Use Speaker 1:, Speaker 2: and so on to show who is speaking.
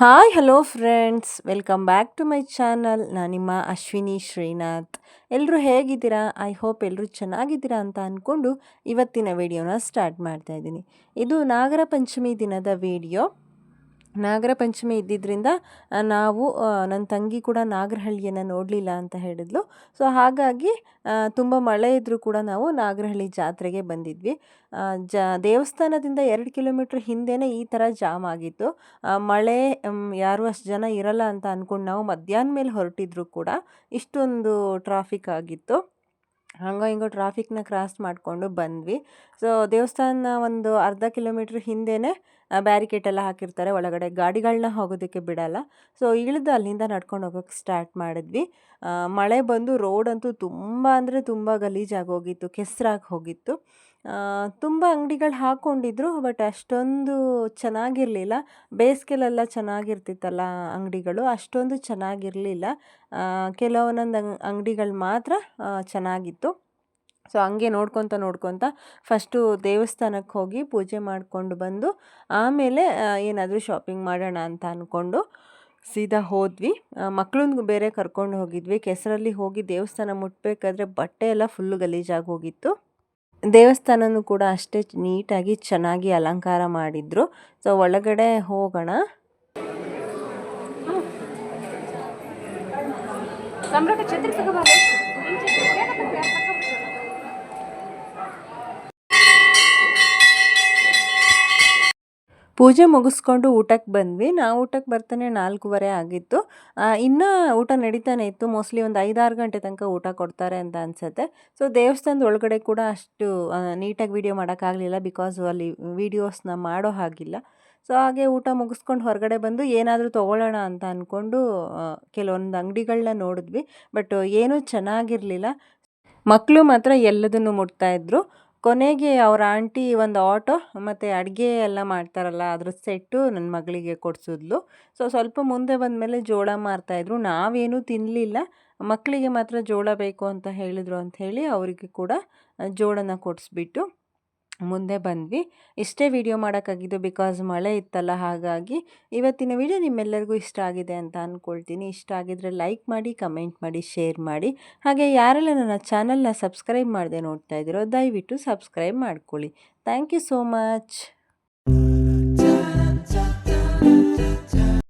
Speaker 1: Hi hello friends welcome back to my channel ನಾನು ನಿಮ್ಮ ಅಶ್ವಿನಿ ಶ್ರೀನಾಥ್ ಎಲ್ಲರೂ ಹೇಗಿದ್ದೀರಾ ಐ ಹೋಪ್ ಎಲ್ಲರೂ ಚೆನ್ನಾಗಿದ್ದೀರಾ ಅಂತ ಅಂದ್ಕೊಂಡು ಇವತ್ತಿನ ವಿಡಿಯೋನ ಸ್ಟಾರ್ಟ್ ಮಾಡ್ತಾ ಇದ್ದೀನಿ ಇದು ನಾಗರ ಪಂಚಮಿ ದಿನದ ವಿಡಿಯೋ ನಾಗರ ಪಂಚಮಿ ಇದ್ದಿದ್ದರಿಂದ ನಾವು ನನ್ನ ತಂಗಿ ಕೂಡ ನಾಗರಹಳ್ಳಿಯನ್ನು ನೋಡಲಿಲ್ಲ ಅಂತ ಹೇಳಿದ್ಲು. ಸೊ, ಹಾಗಾಗಿ ತುಂಬ ಮಳೆ ಇದ್ದರೂ ಕೂಡ ನಾವು ನಾಗರಹಳ್ಳಿ ಜಾತ್ರೆಗೆ ಬಂದಿದ್ವಿ. ಜ, ದೇವಸ್ಥಾನದಿಂದ ಎರಡು ಕಿಲೋಮೀಟ್ರ್ ಹಿಂದೆನೇ ಈ ಥರ ಜಾಮ್ ಆಗಿತ್ತು. ಮಳೆ ಯಾರೂ ಅಷ್ಟು ಜನ ಇರಲ್ಲ ಅಂತ ಅಂದ್ಕೊಂಡು ನಾವು ಮಧ್ಯಾಹ್ನ ಮೇಲೆ ಹೊರಟಿದ್ರು ಕೂಡ ಇಷ್ಟೊಂದು ಟ್ರಾಫಿಕ್ ಆಗಿತ್ತು. ಹಂಗೋ ಹಿಂಗೆ ಟ್ರಾಫಿಕ್ನ ಕ್ರಾಸ್ ಮಾಡಿಕೊಂಡು ಬಂದ್ವಿ. ಸೊ ದೇವಸ್ಥಾನ ಒಂದು ಅರ್ಧ ಕಿಲೋಮೀಟ್ರ್ ಹಿಂದೆಯೇ ಬ್ಯಾರಿಕೇಡ್ ಎಲ್ಲ ಹಾಕಿರ್ತಾರೆ. ಒಳಗಡೆ ಗಾಡಿಗಳನ್ನ ಹೋಗೋದಕ್ಕೆ ಬಿಡಲ್ಲ. ಸೊ ಇಳಿದು ಅಲ್ಲಿಂದ ನಡ್ಕೊಂಡು ಹೋಗೋಕ್ಕೆ ಸ್ಟಾರ್ಟ್ ಮಾಡಿದ್ವಿ. ಮಳೆ ಬಂದು ರೋಡ್ ಅಂತೂ ತುಂಬ ಅಂದರೆ ತುಂಬ ಗಲೀಜಾಗಿ ಹೋಗಿತ್ತು, ಕೆಸರಾಗಿ ಹೋಗಿತ್ತು. ತುಂಬ ಅಂಗಡಿಗಳು ಹಾಕ್ಕೊಂಡಿದ್ರು ಬಟ್ ಅಷ್ಟೊಂದು ಚೆನ್ನಾಗಿರಲಿಲ್ಲ. ಬೇಸ್ಗೆಲೆಲ್ಲ ಚೆನ್ನಾಗಿರ್ತಿತ್ತಲ್ಲ ಅಂಗಡಿಗಳು, ಅಷ್ಟೊಂದು ಚೆನ್ನಾಗಿರಲಿಲ್ಲ. ಕೆಲವೊಂದೊಂದು ಅಂಗ್, ಅಂಗಡಿಗಳು ಮಾತ್ರ ಚೆನ್ನಾಗಿತ್ತು. ಸೊ, ಹಂಗೆ ನೋಡ್ಕೊತ ನೋಡ್ಕೊತ ಫಸ್ಟು ದೇವಸ್ಥಾನಕ್ಕೆ ಹೋಗಿ ಪೂಜೆ ಮಾಡಿಕೊಂಡು ಬಂದು, ಆಮೇಲೆ ಏನಾದರೂ ಶಾಪಿಂಗ್ ಮಾಡೋಣ ಅಂತ ಅಂದ್ಕೊಂಡು ಸೀದಾ ಹೋದ್ವಿ. ಮಕ್ಕಳನ್ನ ಬೇರೆ ಕರ್ಕೊಂಡು ಹೋಗಿದ್ವಿ. ಕೆಸರಲ್ಲಿ ಹೋಗಿ ದೇವಸ್ಥಾನ ಮುಟ್ಟಬೇಕಾದ್ರೆ ಬಟ್ಟೆ ಎಲ್ಲ ಫುಲ್ಲು ಗಲೀಜಾಗಿ ಹೋಗಿತ್ತು. ದೇವಸ್ಥಾನನೂ ಕೂಡ ಅಷ್ಟೇ ನೀಟಾಗಿ ಚೆನ್ನಾಗಿ ಅಲಂಕಾರ ಮಾಡಿದ್ರು. ಸೊ ಒಳಗಡೆ ಹೋಗೋಣ.
Speaker 2: ಛತ್ರಿ
Speaker 1: ಪೂಜೆ ಮುಗಿಸ್ಕೊಂಡು ಊಟಕ್ಕೆ ಬಂದ್ವಿ. ನಾವು ಊಟಕ್ಕೆ ಬರ್ತಾನೆ ನಾಲ್ಕೂವರೆ ಆಗಿತ್ತು. ಇನ್ನೂ ಊಟ ನಡೀತಾನೆ ಇತ್ತು. ಮೋಸ್ಟ್ಲಿ ಒಂದು ಐದಾರು ಗಂಟೆ ತನಕ ಊಟ ಕೊಡ್ತಾರೆ ಅಂತ ಅನಿಸುತ್ತೆ. ಸೊ ದೇವಸ್ಥಾನದ ಒಳಗಡೆ ಕೂಡ ಅಷ್ಟು ನೀಟಾಗಿ ವೀಡಿಯೋ ಮಾಡೋಕ್ಕಾಗಲಿಲ್ಲ ಬಿಕಾಸ್ ಅಲ್ಲಿ ವೀಡಿಯೋಸ್ನ ಮಾಡೋ ಹಾಗಿಲ್ಲ. ಸೊ ಹಾಗೆ ಊಟ ಮುಗಿಸ್ಕೊಂಡು ಹೊರಗಡೆ ಬಂದು ಏನಾದರೂ ತೊಗೊಳ್ಳೋಣ ಅಂತ ಅಂದ್ಕೊಂಡು ಕೆಲವೊಂದು ಅಂಗಡಿಗಳನ್ನ ನೋಡಿದ್ವಿ. ಬಟ್ ಏನೂ ಚೆನ್ನಾಗಿರಲಿಲ್ಲ. ಮಕ್ಕಳು ಮಾತ್ರ ಎಲ್ಲದನ್ನು ಮುಟ್ತಾ ಇದ್ರು. ಕೊನೆಗೆ ಅವ್ರ ಆಂಟಿ ಒಂದು ಆಟೋ ಮತ್ತು ಅಡುಗೆ ಎಲ್ಲ ಮಾಡ್ತಾರಲ್ಲ, ಅದ್ರ ಸೆಟ್ಟು ನನ್ನ ಮಗಳಿಗೆ ಕೊಡಿಸಿದ್ಲು. ಸೊ, ಸ್ವಲ್ಪ ಮುಂದೆ ಬಂದಮೇಲೆ ಜೋಳ ಮಾರ್ತಾಯಿದ್ರು ನಾವೇನೂ ತಿನ್ನಲಿಲ್ಲ ಮಕ್ಕಳಿಗೆ ಮಾತ್ರ ಜೋಳ ಬೇಕು ಅಂತ ಹೇಳಿದರು ಅಂತ ಹೇಳಿ ಅವರಿಗೆ ಕೂಡ ಜೋಳನ ಕೊಡಿಸ್ಬಿಟ್ಟು ಮುಂದೆ ಬಂದ್ವಿ. ಇಷ್ಟೇ ವಿಡಿಯೋ ಮಾಡೋಕ್ಕಾಗಿದ್ದು ಬಿಕಾಸ್ ಮಳೆ ಇತ್ತಲ್ಲ, ಹಾಗಾಗಿ ಇವತ್ತಿನ ವಿಡಿಯೋ ನಿಮ್ಮೆಲ್ಲರಿಗೂ ಇಷ್ಟ ಆಗಿದೆ ಅಂತ ಅಂದ್ಕೊಳ್ತೀನಿ ಇಷ್ಟ ಆಗಿದ್ರೆ ಲೈಕ್ ಮಾಡಿ ಕಮೆಂಟ್ ಮಾಡಿ ಶೇರ್ ಮಾಡಿ. ಹಾಗೆ ಯಾರೆಲ್ಲ ನನ್ನ ಚಾನಲ್ನ ಸಬ್ಸ್ಕ್ರೈಬ್ ಮಾಡದೆ ನೋಡ್ತಾ ಇದ್ದೀರೋ ದಯವಿಟ್ಟು ಸಬ್ಸ್ಕ್ರೈಬ್ ಮಾಡ್ಕೊಳ್ಳಿ. Thank you so much